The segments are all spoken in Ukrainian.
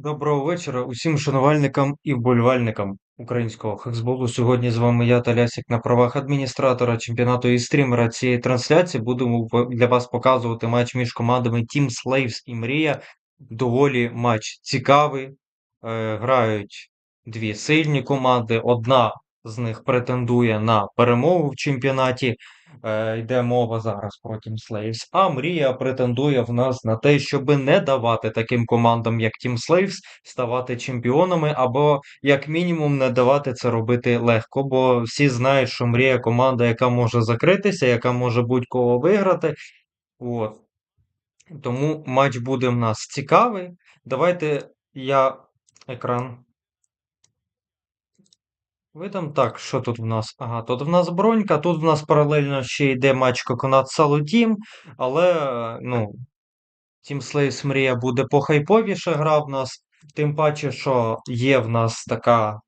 Доброго вечора усім шанувальникам і вболівальникам українського хексболу. Сьогодні з вами я, Талясік, на правах адміністратора чемпіонату і стрімера цієї трансляції. Будемо для вас показувати матч між командами Team Slaves і Мрія. Доволі матч цікавий. Е, грають дві сильні команди. Одна з них претендує на перемогу в чемпіонаті. Е, йде мова зараз про Team Slaves, а Мрія претендує в нас на те, щоб не давати таким командам, як Team Slaves, ставати чемпіонами, або, як мінімум, не давати це робити легко. Бо всі знають, що Мрія команда, яка може закритися, яка може будь-кого виграти. От. Тому матч буде в нас цікавий. Давайте я екран Видам так, що тут в нас? Ага, тут в нас бронька, тут в нас паралельно ще йде матч Коконат Салутім, але, ну, Team Slaves Мрія буде похайповіше гра в нас, тим паче, що є в нас така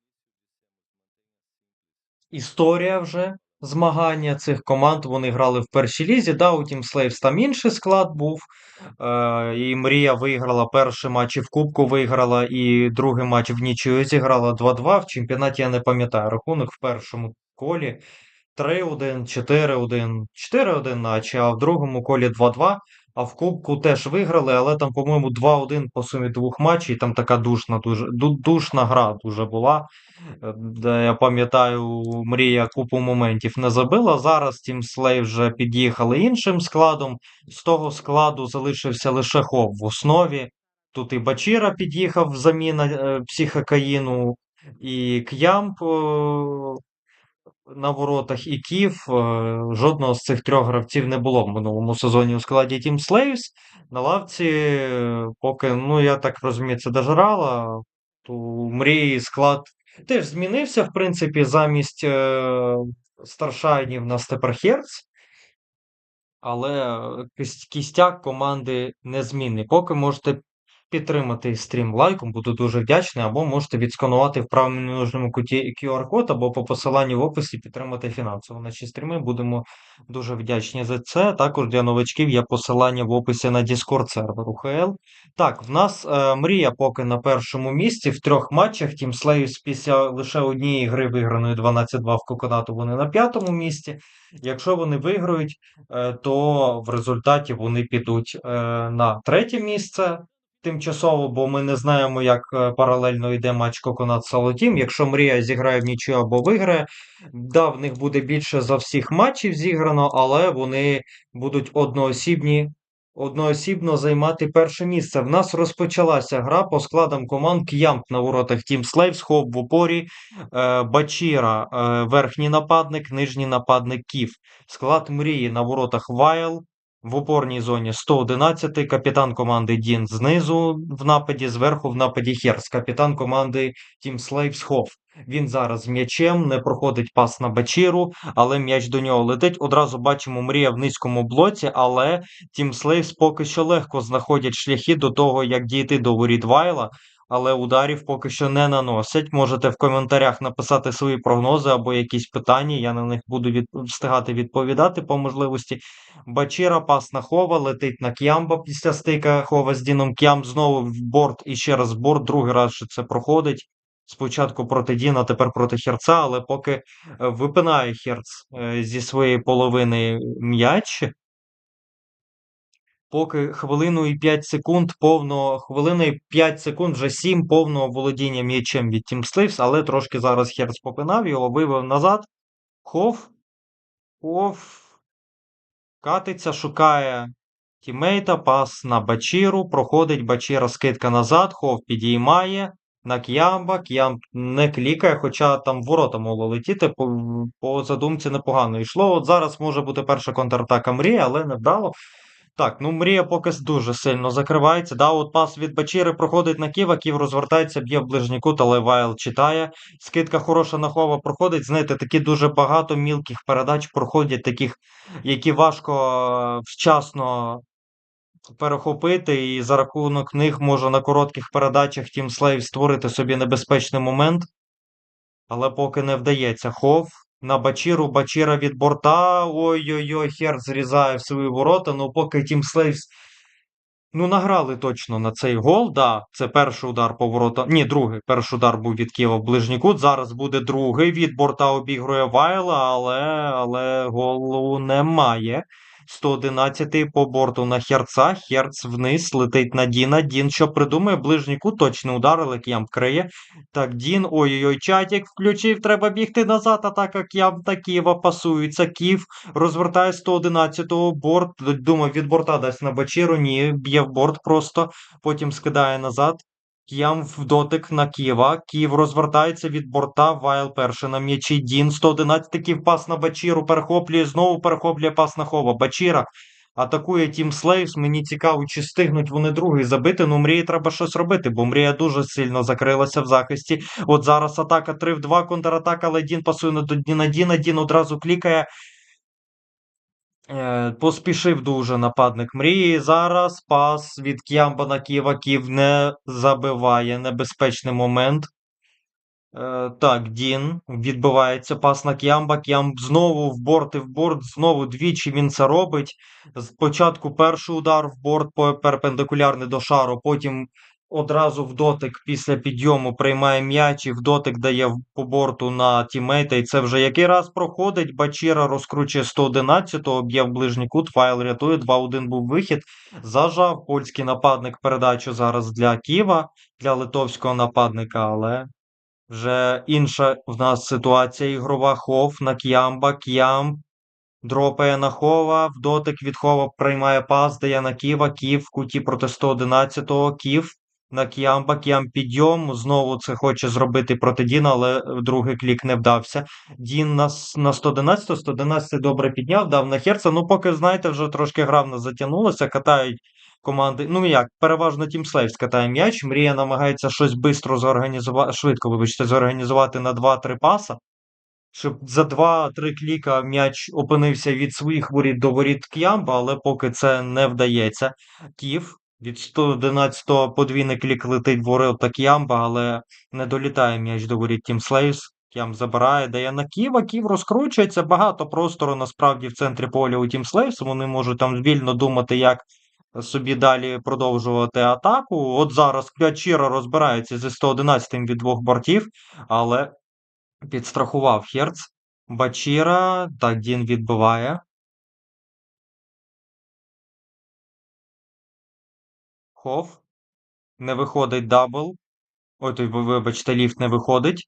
історія вже змагання цих команд. Вони грали в першій лізі. Да, у Team Slaves там інший склад був. Е, і Мрія виграла перший матч і в Кубку виграла, і другий матч в нічию зіграла 2-2. В чемпіонаті я не пам'ятаю рахунок в першому колі 3-1, 4-1, 4-1 наче, а в другому колі 2-2. А в Кубку теж виграли, але там, по-моєму, 2-1 по сумі двох матчів. Там така душна, дуже душна гра дуже була. Е, Де я пам'ятаю, Мрія купу моментів не забила. Зараз Team Slay вже під'їхали іншим складом. З того складу залишився лише Хоп в основі. Тут і Бачіра під'їхав заміна е, психокаїну, і К'ямп е, на воротах, і Кіф. Е, жодного з цих трьох гравців не було в минулому сезоні у складі Team Slaves. На лавці, е, поки, ну я так розумію, це дожрала, то Мрії склад теж змінився, в принципі, замість е, старшайнів на тепер Херц. Але е, кістяк команди незмінний. Поки можете підтримати стрім лайком, буду дуже вдячний, або можете відсканувати в правильному нижньому куті QR-код, або по посиланню в описі підтримати фінансово. Наші стріми будемо дуже вдячні за це. Також для новачків є посилання в описі на Discord сервер УХЛ. Так, в нас е, мрія поки на першому місці в трьох матчах. Team Slaves після лише однієї гри виграної 12-2 в Коконату вони на п'ятому місці. Якщо вони виграють, е, то в результаті вони підуть е, на третє місце тимчасово, бо ми не знаємо, як е, паралельно йде матч Коконат Салотім. Якщо Мрія зіграє в нічию або виграє, да, в них буде більше за всіх матчів зіграно, але вони будуть одноосібні. Одноосібно займати перше місце. В нас розпочалася гра по складам команд К'ямп на воротах Team Slaves, Хоп в упорі, е, Бачіра, е, верхній нападник, нижній нападник Кіф. Склад мрії на воротах Вайл, в опорній зоні 111, капітан команди Дін знизу в нападі, зверху в нападі Херс, капітан команди Team Slaves Хофф. Він зараз м'ячем, не проходить пас на Бачіру, але м'яч до нього летить. Одразу бачимо мрія в низькому блоці, але Team Slaves поки що легко знаходять шляхи до того, як дійти до воріт Вайла але ударів поки що не наносять. Можете в коментарях написати свої прогнози або якісь питання. Я на них буду від... встигати відповідати по можливості. Бачіра, пас на Хова, летить на К'ямба після стика Хова з Діном К'ям знову в борт і ще раз в борт. Другий раз що це проходить. Спочатку проти Діна, тепер проти Херца, але поки е, випинає Херц е, зі своєї половини м'яч. Поки хвилину і 5 секунд повного, хвилина і 5 секунд, вже 7 повного володіння м'ячем від Team Slaves, але трошки зараз Херц попинав його, вивів назад. Хов. Хов. Катиться, шукає тімейта, пас на Бачіру. Проходить Бачіра скидка назад, Хов підіймає. На К'ямба, К'ямб не клікає, хоча там ворота могло летіти, по, по задумці непогано йшло. От зараз може бути перша контратака мрії, але не вдало. Так, ну Мрія поки дуже сильно закривається. Да, от пас від Бачіри проходить на Ківа, Ків розвертається, б'є в ближній кут, але Вайл читає. Скидка хороша на Хова проходить. Знаєте, такі дуже багато мілких передач проходять, таких, які важко е, вчасно перехопити, і за рахунок них може на коротких передачах Team Slave створити собі небезпечний момент. Але поки не вдається. Хов на Бачіру, Бачіра від борта. Ой-ой-ой, хер зрізає в свої ворота. Ну, поки Тім Слейвс. Ну, награли точно на цей гол. Да, це перший удар поворота. Ні, другий. Перший удар був від Києва в ближній кут. Зараз буде другий. Від борта обігрує Вайла, але, але голу немає. 111-й по борту на Херца. Херц вниз летить на Діна. Дін що придумає? Ближній кут удар, але К'ям вкриє. Так, Дін. Ой-ой-ой, чатік включив. Треба бігти назад. Атака К'ям та Києва пасується. Київ розвертає 111-го борт. Думав, від борта дасть на Бачіру. Ні, б'є в борт просто. Потім скидає назад. К'ям в дотик на Києва. Київ розвертається від борта. Вайл перший на м'ячі. Дін 111 Київ пас на Бачіру. Перехоплює. Знову перехоплює пас на Хова. Бачіра атакує Тім Слейвс. Мені цікаво, чи стигнуть вони другий забити. Ну, мрії треба щось робити, бо мрія дуже сильно закрилася в захисті. От зараз атака 3 в 2, контратака, але Дін пасує на Діна Діна. Дін одразу клікає. Е, Поспішив дуже нападник мрії. Зараз пас від К'ямба на Ківа. Ків не забиває небезпечний момент. Е, так, Дін відбивається пас на К'ямба. К'ямб знову в борт і в борт. Знову двічі він це робить. Спочатку перший удар в борт перпендикулярний до шару, потім одразу в дотик після підйому приймає м'яч і в дотик дає по борту на тімейта. І це вже який раз проходить. Бачіра розкручує 111-го, б'є в ближній кут, файл рятує. 2-1 був вихід. Зажав польський нападник передачу зараз для Ківа, для литовського нападника, але. Вже інша в нас ситуація ігрова. Хов на К'ямба. К'ямб дропає на Хова. В дотик від Хова приймає пас, дає на Ківа. Ків в куті проти 111-го. Ків на К'ямба. К'ямб підйом. Знову це хоче зробити проти Діна, але другий клік не вдався. Дін на, на 111 111 добре підняв, дав на Херца. Ну, поки, знаєте, вже трошки гравно затягнулося, катають команди. Ну як, переважно Тім Слейвс катає м'яч. Мрія намагається щось швидко зорганізувати, швидко, вибачте, зорганізувати на 2-3 паса. Щоб за 2-3 кліка м'яч опинився від своїх воріт до воріт К'ямба, але поки це не вдається. Ків від 111-го подвійний клік летить в ворота К'ямба, але не долітає м'яч до воріт Тім Слейвс. К'ям забирає, дає на Ківа. Ків розкручується. Багато простору насправді в центрі поля у Тім Слейвс. Вони можуть там вільно думати, як собі далі продовжувати атаку. От зараз Квячіра розбирається зі 111-м від двох бортів, але підстрахував Херц. Бачіра. Так, Дін відбиває. Хов. Не виходить дабл. Ой, той, вибачте, ліфт не виходить.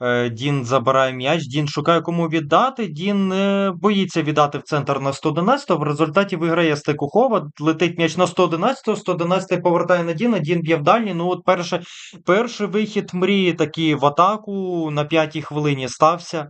Е, Дін забирає м'яч, Дін шукає кому віддати. Дін не боїться віддати в центр на 111 В результаті виграє Стекухова. Летить м'яч на 111 111 повертає на Діна. Дін б'є в дальній. Ну, от перше, перший вихід мрії такий в атаку на п'ятій хвилині стався.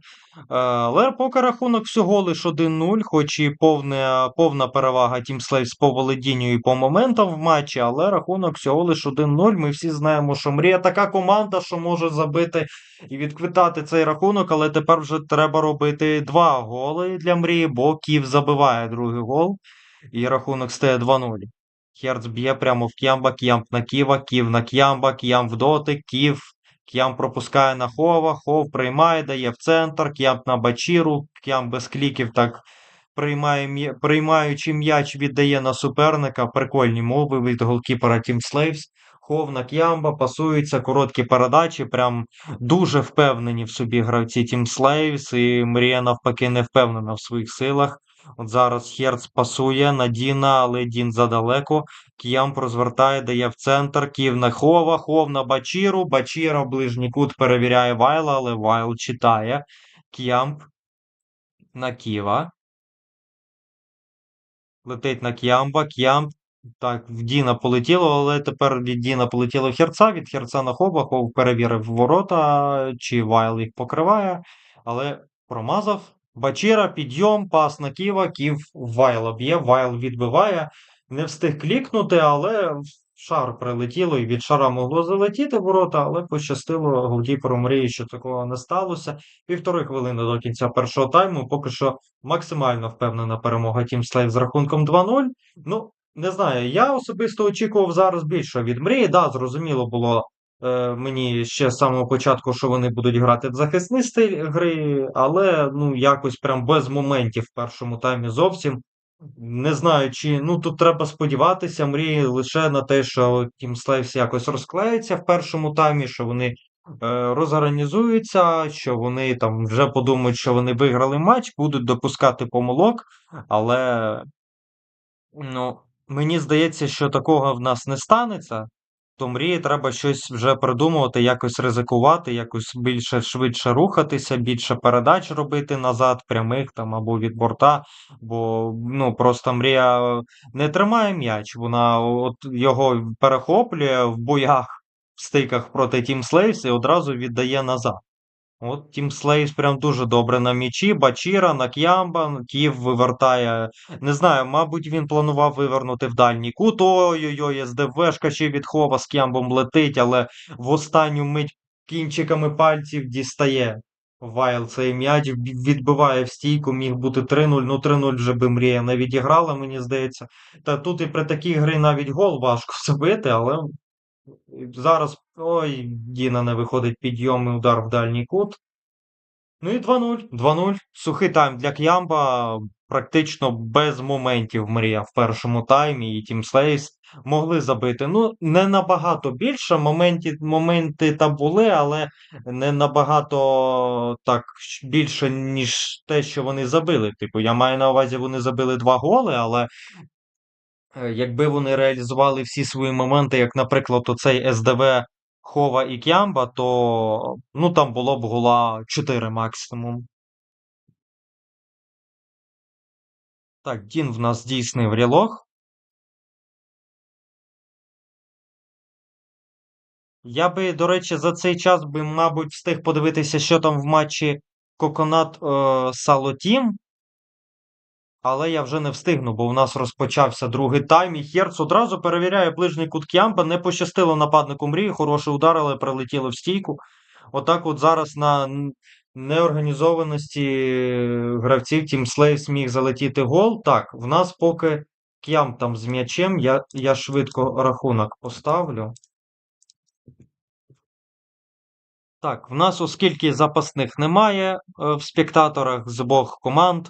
Але поки рахунок всього лише 1-0, хоч і повна, повна перевага Тім Слейвс по володінню і по моментам в матчі, але рахунок всього лише 1-0. Ми всі знаємо, що мрія така команда, що може забити і відквитати цей рахунок, але тепер вже треба робити два голи для мрії, бо Ків забиває другий гол, і рахунок стає 2-0. Херц б'є прямо в К'ямба, К'ямб на Ківа, Ків на К'ямба, К'ямб в дотик, Ків. К'ямб пропускає на Хова, Хов приймає, дає в центр, К'ямб на Бачіру, К'ямб без кліків так приймає, приймаючи м'яч, віддає на суперника. Прикольні мови від голкіпера Тім Слейвс. Хов на К'ямба, пасуються, короткі передачі, прям дуже впевнені в собі гравці Team Slaves, і Мрія навпаки не впевнена в своїх силах. От зараз Херц пасує на Діна, але Дін задалеко. К'ямп розвертає, дає в центр. Ків на Хова, Хов на Бачіру. Бачіра в ближній кут перевіряє Вайла, але Вайл читає. К'ямп на Ківа. Летить на К'ямба. К'ямб. Так, в Діна полетіло, але тепер від Діна полетіло в Херца, від Херца на Хоба. Хов перевірив ворота, чи Вайл їх покриває, але промазав. Бачіра, підйом, пас на Ківа, Ків Вайла б'є, Вайл відбиває. Не встиг клікнути, але шар прилетіло, і від шара могло залетіти ворота, але пощастило голкіперу мрії, що такого не сталося. Півтори хвилини до кінця першого тайму. Поки що максимально впевнена перемога Team Slave з рахунком 2-0. Ну, не знаю, я особисто очікував зараз більше від мрії. Да, зрозуміло було мені ще з самого початку, що вони будуть грати в захисний стиль гри, але ну якось прям без моментів в першому таймі зовсім. Не знаю, чи ну тут треба сподіватися, мрії лише на те, що Team Slaves якось розклеїться в першому таймі, що вони е, розорганізуються, що вони там вже подумають, що вони виграли матч, будуть допускати помилок, але ну, мені здається, що такого в нас не станеться. То мрії треба щось вже придумувати, якось ризикувати, якось більше швидше рухатися, більше передач робити назад, прямих там або від борта. Бо ну просто мрія не тримає м'яч. Вона от його перехоплює в боях, в стиках проти Team Slaves і одразу віддає назад. От Тім Слейс прям дуже добре на м'ячі. Бачіра, Нак'ямба, Київ вивертає. Не знаю, мабуть, він планував вивернути в дальній кут. Ой-ой-ой, СДВшка ще від Хова з К'ямбом летить, але в останню мить кінчиками пальців дістає. Вайл цей м'яч відбиває в стійку, міг бути 3-0. Ну 3-0 вже би мрія не відіграла, мені здається. Та тут і при такій грі навіть гол важко забити, але зараз. Ой, Діна не виходить підйомний удар в дальній кут. Ну і 2-0. 2-0. Сухий тайм для К'ямба. Практично без моментів мрія в першому таймі, і Тім Слейс могли забити. Ну, не набагато більше. Моменти, моменти там були, але не набагато так більше, ніж те, що вони забили. Типу, я маю на увазі, вони забили два голи, але якби вони реалізували всі свої моменти, як, наприклад, оцей СДВ Хова і К'ямба, то ну там було б гола 4 максимум. Так, Дін в нас здійснив рілог. Я би, до речі, за цей час би, мабуть, встиг подивитися, що там в матчі Коконат е, Салотім. Але я вже не встигну, бо у нас розпочався другий тайм. І Херц одразу перевіряє ближній кут К'ямба. Не пощастило нападнику мрії. Хороший удар, але прилетіло в стійку. Отак от зараз на неорганізованості гравців Team Slaves міг залетіти гол. Так, в нас поки К'ямб там з м'ячем. Я, я швидко рахунок поставлю. Так, в нас, оскільки запасних немає е, в спектаторах з обох команд,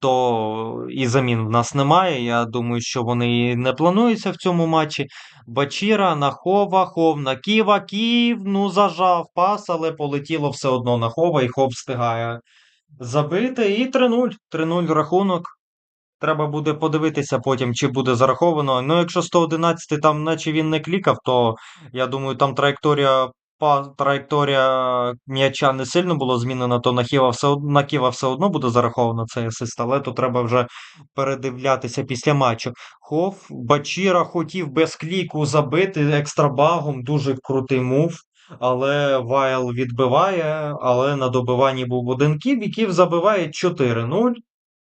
то і замін в нас немає. Я думаю, що вони і не плануються в цьому матчі. Бачіра, Нахова, Хов на Ківа. Ків, ну, зажав пас, але полетіло все одно на Хова, і Хов встигає забити. І 3-0. 3-0 рахунок. Треба буде подивитися потім, чи буде зараховано. Ну, якщо 111 там, наче він не клікав, то я думаю, там траєкторія траєкторія м'яча не сильно було змінена, то на Ківа все, на Ківа все одно буде зараховано цей асист, але то треба вже передивлятися після матчу. Хоф, Бачіра хотів без кліку забити екстрабагом, дуже крутий мув. Але Вайл відбиває, але на добиванні був один ків, і ків забиває 4-0.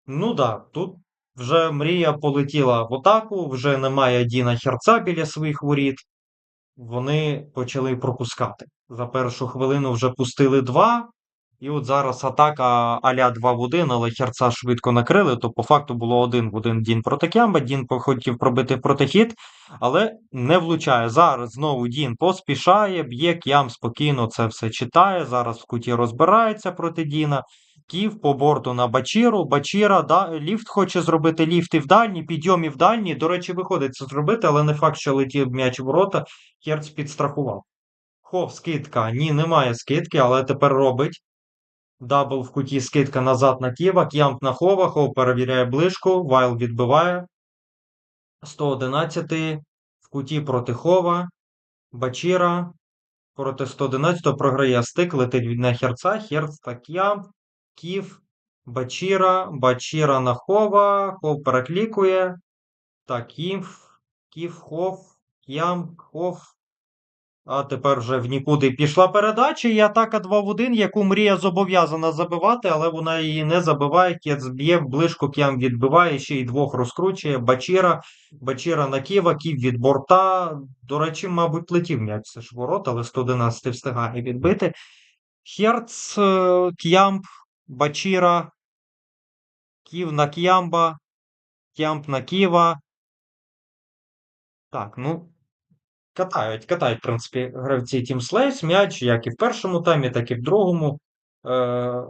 Ну так, тут вже мрія полетіла в атаку, вже немає Діна Херца біля своїх воріт. Вони почали пропускати. За першу хвилину вже пустили два. І от зараз атака а-ля 2 в 1, але Херца швидко накрили, то по факту було один в один Дін проти Кямба. Дін хотів пробити протихід, але не влучає. Зараз знову Дін поспішає, б'є К'ям спокійно це все читає. Зараз в куті розбирається проти Діна. Ків по борту на Бачіру. Бачіра, да, ліфт хоче зробити ліфт і в дальні, підйом і в дальні. До речі, виходить це зробити, але не факт, що летів м'яч в ворота. Херц підстрахував. Хов, скидка. Ні, немає скидки, але тепер робить. Дабл в куті скидка назад на Ківа. К'ямп на Хова. Хов перевіряє ближку. Вайл відбиває. 111 в куті проти Хова. Бачіра. Проти 111 програє стик, летить на Херца. Херц та К'ямп. Ків. Бачіра. Бачіра на Хова. Хов переклікує. Так, Ків. Ків, Хов. К'ямп, Хов. А тепер вже в нікуди пішла передача, і атака 2 в 1, яку мрія зобов'язана забивати, але вона її не забиває. Кет зб'є, ближку К'ям відбиває, ще й двох розкручує. Бачіра, Бачіра на Ківа, Ків від борта. До речі, мабуть, летів м'яч це ж ворот, але 111 встигає відбити. Херц, е, К'ямп, Бачіра, Ків на К'ямба, К'ямп на Ківа. Так, ну. Катають, катають, в принципі, гравці Team Slaves м'яч, як і в першому таймі, так і в другому. Е,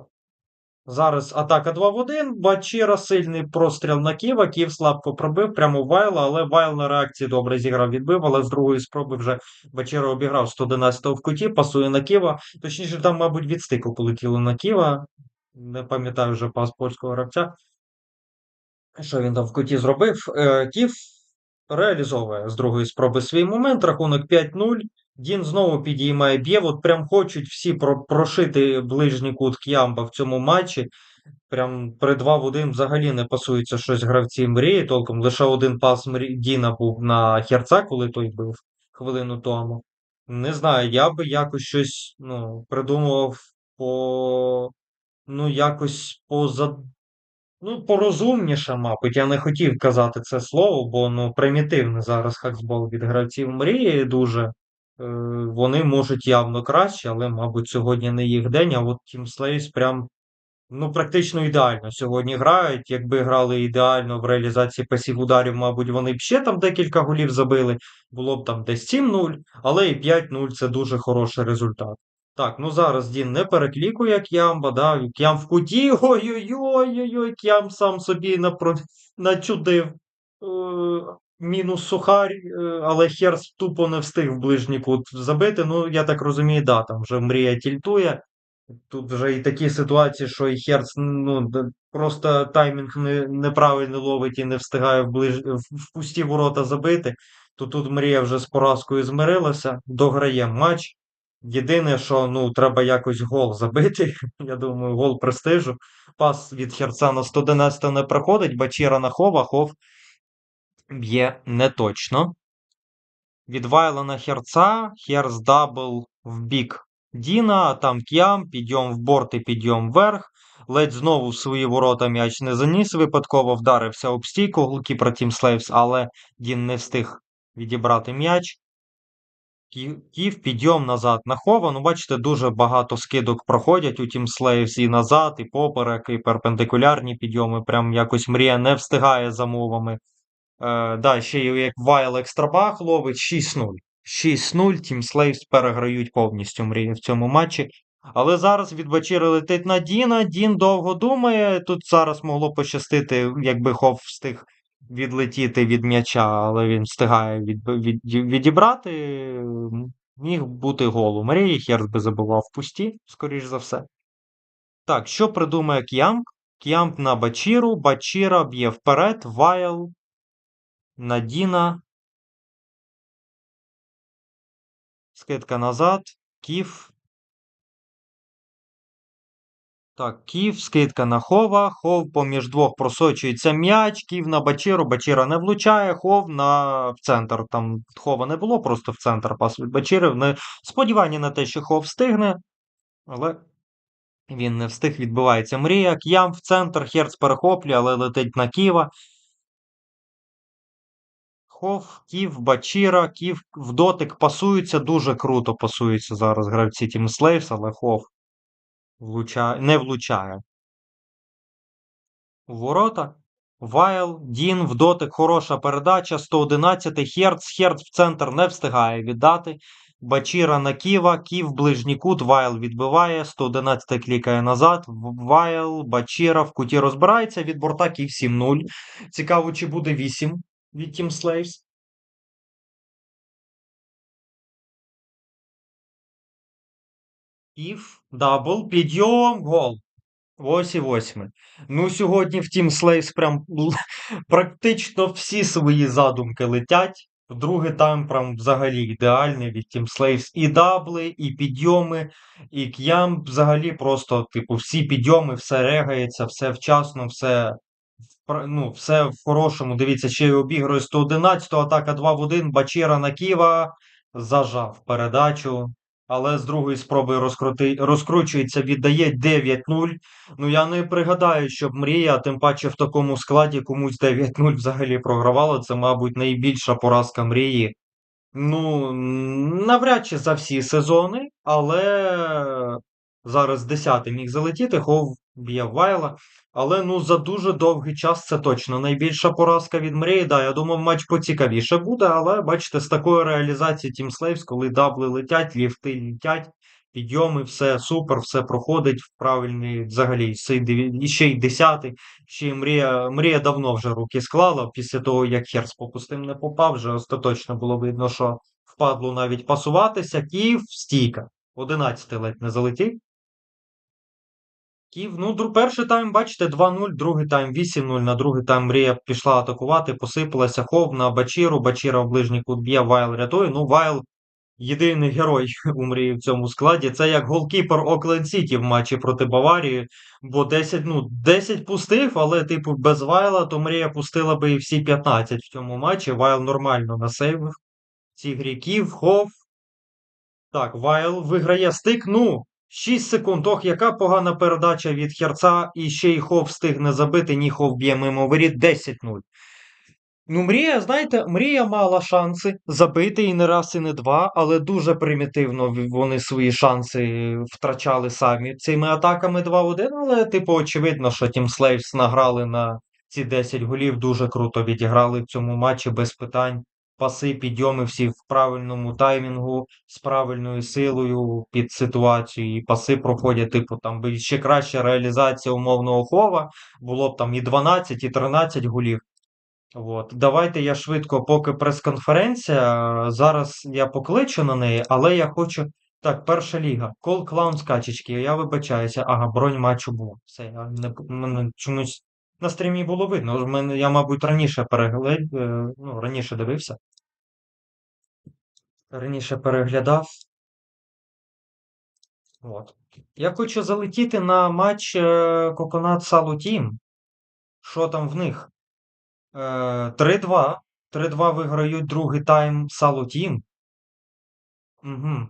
Зараз атака 2 в 1. Бачіра сильний простріл на Ківа. Ків слабко пробив прямо Вайла, але Вайл на реакції добре зіграв, відбив, але з другої спроби вже Бачіра обіграв 111-го в куті, пасує на Ківа. Точніше, там, мабуть, від стику полетіло на Ківа. Не пам'ятаю вже пас польського гравця. Що він там в куті зробив? Е, Ків реалізовує з другої спроби свій момент. Рахунок 5-0. Дін знову підіймає б'є. От прям хочуть всі про- прошити ближній кут К'ямба в цьому матчі. Прям при 2 в 1 взагалі не пасується щось гравці мрії. Толком лише один пас Діна був на Херца, коли той бив хвилину тому. Не знаю, я би якось щось ну, придумував по. Ну, якось поза. Ну, порозумніше, мабуть. Я не хотів казати це слово, бо ну, примітивне зараз хаксбол від гравців мрії дуже. Е, вони можуть явно краще, але, мабуть, сьогодні не їх день, а от Team Slaves прям ну, практично ідеально сьогодні грають. Якби грали ідеально в реалізації пасів ударів, мабуть, вони б ще там декілька голів забили. Було б там десь 7-0, але і 5-0 це дуже хороший результат. Так, ну зараз Дін не переклікує К'ямба, да, К'ям в куті. Ой-ой-ой, К'ям сам собі напро... начудив. Е, мінус сухарь, е, але Херс тупо не встиг в ближній кут забити. Ну, я так розумію, да, там вже мрія тільтує. Тут вже і такі ситуації, що і Херц ну, просто таймінг не, неправильно ловить і не встигає в, ближ... в пусті ворота забити. То тут Мрія вже з поразкою змирилася, дограє матч. Єдине, що ну, треба якось гол забити. Я думаю, гол престижу. Пас від Херца на 111 не проходить, Бачіра на Хова, Хов б'є неточно. Від Вайла Херца, Херц дабл в бік Діна, а там К'ям, підйом в борт і підйом вверх. Ледь знову в свої ворота м'яч не заніс, випадково вдарився об стійку голкіпер Team Slaves, але Дін не встиг відібрати м'яч. Ків, підйом назад на Хова. Ну, бачите, дуже багато скидок проходять у Team Slaves і назад, і поперек, і перпендикулярні підйоми. Прям якось мрія не встигає за мовами. Е, да, ще як Вайл Екстрабах ловить 6-0. 6-0. Team Slaves переграють повністю мрії в цьому матчі. Але зараз від Бачіри летить на Діна. Дін довго думає. Тут зараз могло пощастити, якби Хофф встиг відлетіти від м'яча, але він встигає від, від, відібрати. Міг бути гол у Мрії. Херц би забував в пусті, скоріш за все. Так, що придумає К'ямп? К'ямп на Бачіру. Бачіра б'є вперед. Вайл Надіна. Скидка назад. Кіф. Так, Кіф, скидка на Хова. Хов поміж двох просочується м'яч. Ків на Бачиру. Бачира не влучає. Хов на в центр. Там Хова не було, просто в центр пас від Бачири. Не... Сподівання на те, що Хов встигне. Але він не встиг. Відбувається мрія. К'ям в центр. Херц перехоплює, але летить на Ківа. Хов, Ків, Бачіра, Ків в дотик пасуються, дуже круто пасуються зараз гравці Team Slaves, але Хов влучає, не влучає. У ворота. Вайл, Дін, в дотик, хороша передача, 111 Херц, Херц в центр не встигає віддати. Бачіра на Ківа, Ків, ближній кут, Вайл відбиває, 111 клікає назад, Вайл, Бачіра в куті розбирається, від борта Ків 7-0. Цікаво, чи буде 8 від Team Slaves. Пів, дабл, підйом, гол. Ось і восьме. Ну, сьогодні в Team Slaves прям практично всі свої задумки летять. Другий тайм прям взагалі ідеальний від Team Slaves. І дабли, і підйоми, і к'ям взагалі просто, типу, всі підйоми, все регається, все вчасно, все, ну, все в хорошому. Дивіться, ще й обігрує 111, атака 2 в 1, Бачіра на Ківа, зажав передачу але з другої спроби розкрути, розкручується, віддає 9-0. Ну я не пригадаю, щоб мрія, тим паче в такому складі комусь 9-0 взагалі програвала. Це, мабуть, найбільша поразка мрії. Ну, навряд чи за всі сезони, але зараз 10 міг залетіти, Хов б'є Вайла. Але ну за дуже довгий час це точно найбільша поразка від мрії. Да, я думав, матч поцікавіше буде, але бачите, з такою реалізацією Team Slaves, коли дабли летять, ліфти летять, підйоми, все супер, все проходить в правильний взагалі. І ще й десятий. Ще й мрія, мрія давно вже руки склала. Після того, як Херс по пустим не попав, вже остаточно було видно, що впадло навіть пасуватися. Київ стійка. 11 ледь не залетів. Київ, ну, перший тайм, бачите, 2-0, другий тайм 8-0. На другий тайм Мрія пішла атакувати, посипалася хов на Бачіру. Бачіра в ближній кут б'є, Вайл рятує. Ну, Вайл єдиний герой у Мрії в цьому складі. Це як голкіпер Окленд Сіті в матчі проти Баварії. Бо 10, ну, 10 пустив, але, типу, без Вайла, то Мрія пустила би і всі 15 в цьому матчі. Вайл нормально насейвив. Ці гріків, хов. Так, Вайл виграє стик. Ну, 6 секунд. Ох, яка погана передача від Херца. І ще й Хов встигне забити. Ні, Хов б'є мимо воріт 10-0. Ну, Мрія, знаєте, Мрія мала шанси забити і не раз, і не два, але дуже примітивно вони свої шанси втрачали самі цими атаками 2-1. Але, типу, очевидно, що Team Slaves награли на ці 10 голів, дуже круто відіграли в цьому матчі без питань. Паси, підйоми всі в правильному таймінгу, з правильною силою під ситуацію. І паси проходять, типу, там би ще краща реалізація умовного хова. Було б там і 12, і 13 голів. От. Давайте я швидко, поки прес-конференція. Зараз я покличу на неї, але я хочу. Так, перша ліга. Кол клаун скачечки. Я вибачаюся. Ага, бронь матчу був. Все, я не мене чомусь на стрімі було видно. Я, мабуть, раніше переглядав, ну, раніше дивився. Раніше переглядав. От. Я хочу залетіти на матч е, Коконат Салу Тім. Що там в них? Е, 3-2. 3-2 виграють другий тайм Салу Тім. Угу.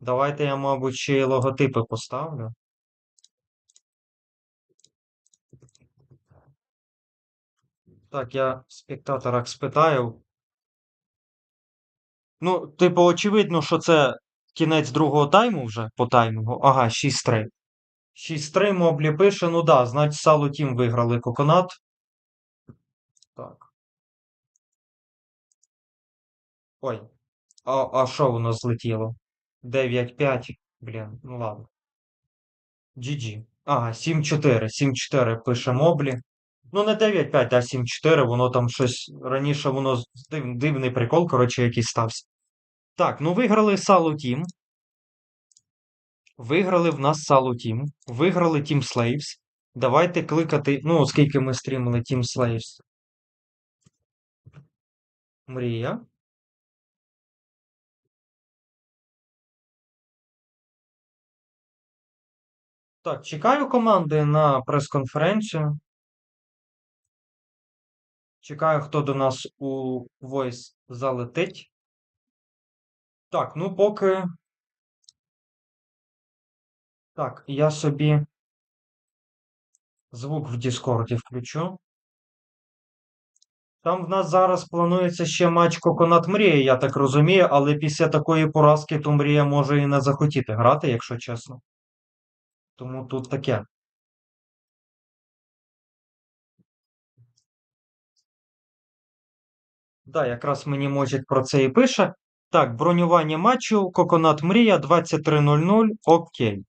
Давайте я, мабуть, ще й логотипи поставлю. Так, я в спектаторах спитаю. Ну, типу, очевидно, що це кінець другого тайму вже по таймінгу. Ага, 6-3. 6-3 Моблі пише, ну да, значить Салу Тім виграли Коконат. Так. Ой. А, а що воно злетіло? 9-5. Блін, ну ладно. GG. Ага, 7-4. 7-4 пише Моблі. Ну, не 9-5, а 7-4. Воно там щось раніше воно див, дивний прикол, коротше, якийсь стався. Так, ну виграли Салу Тім. Виграли в нас Салу Тім. Виграли Team Slaves. Давайте кликати. Ну, оскільки ми стрімили Team Slaves. Мрія. Так, чекаю команди на прес-конференцію. Чекаю, хто до нас у Voice залетить. Так, ну поки. Так, я собі звук в Діскорді включу. Там в нас зараз планується ще матч Коконат Мрія, я так розумію, але після такої поразки то Мрія може і не захотіти грати, якщо чесно. Тому тут таке. Да, якраз мені Можік про це і пише. Так, бронювання матчу Коконат Мрія 23.00. Окей.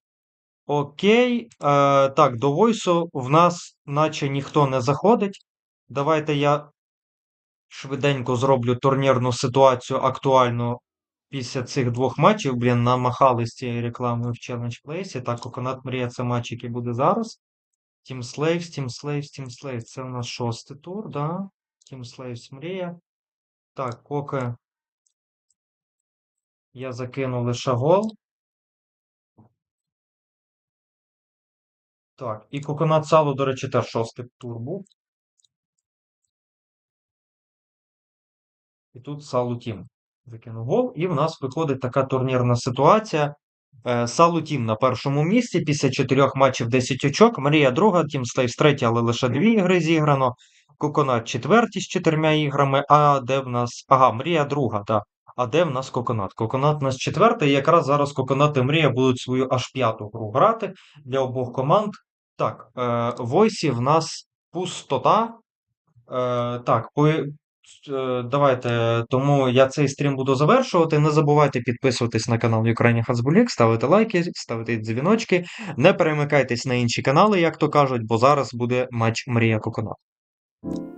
Окей. Е, так, до войсу в нас наче ніхто не заходить. Давайте я швиденько зроблю турнірну ситуацію актуальну після цих двох матчів. Блін, намахали з цією рекламою в Challenge Place. Так, Коконат Мрія це матч, який буде зараз. Team Slaves, Team Slaves, Team Slaves. Це у нас шостий тур, да? Team Slaves Мрія. Так, поки я закину лише гол. Так, і Коконат Сало, до речі, теж шостий тур був. І тут Салу Тім закинув гол. І в нас виходить така турнірна ситуація. Е, Салу Тім на першому місці після чотирьох матчів 10 очок. Марія друга, Тім Слейвс третя, але лише дві ігри зіграно. Коконат четвертій з чотирма іграми. А де в нас. Ага, Мрія друга, так. А де в нас Коконат? Коконат у нас четвертий. І якраз зараз Коконат і Мрія будуть свою аж п'яту гру грати для обох команд. Так, е, Войсі в нас пустота. Е, так, по Е, Давайте, тому я цей стрім буду завершувати. Не забувайте підписуватись на канал Ukrainian Хацбулік, ставити лайки, ставити дзвіночки. Не перемикайтесь на інші канали, як то кажуть, бо зараз буде матч Мрія Коконат. you